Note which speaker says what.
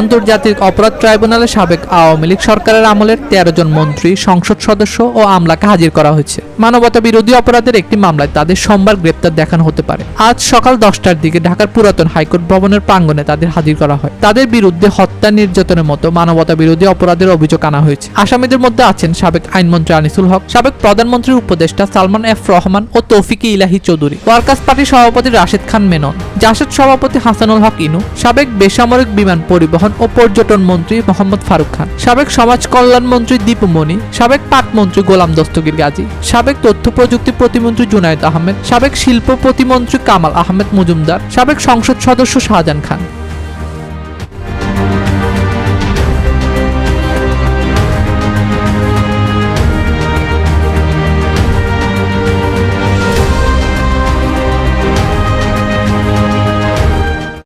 Speaker 1: আন্তর্জাতিক অপরাধ ট্রাইব্যুনালে সাবেক আওয়ামী লীগ সরকারের আমলের তেরো জন মন্ত্রী, সংসদ সদস্য ও আমলাকে হাজির করা হয়েছে। মানবতা বিরোধী অপরাধের একটি মামলায় তাদের সোমবার গ্রেপ্তার দেখানো হতে পারে। আজ সকাল দশটার দিকে ঢাকার পুরাতন হাইকোর্ট ভবনের প্রাঙ্গণে তাদের হাজির করা হয়। তাদের বিরুদ্ধে হত্যা নির্যাতনের মতো মানবতা বিরোধী অপরাধের অভিযোগ আনা হয়েছে। আসামিদের মধ্যে আছেন সাবেক আইনমন্ত্রী আনিসুল হক, সাবেক প্রধানমন্ত্রীর উপদেষ্টা সালমান এফ রহমান ও তৌফিকি ইলাহি চৌধুরী, ওয়ার্কার্স পার্টির সভাপতি রাশেদ খান মেনন, জাসদ সভাপতি হাসানুল হক ইনু, সাবেক বেসামরিক বিমান পরিবহন ও পর্যটন মন্ত্রী মোহাম্মদ ফারুক খান, সাবেক সমাজ কল্যাণ মন্ত্রী দীপ মনি সাবেক পাট মন্ত্রী গোলাম দস্তগীর গাজী, সাবেক তথ্য প্রযুক্তি প্রতিমন্ত্রী জুনায়েদ আহমেদ, সাবেক শিল্প প্রতিমন্ত্রী কামাল আহমেদ মজুমদার, সাবেক সংসদ সদস্য শাহজাহান খান।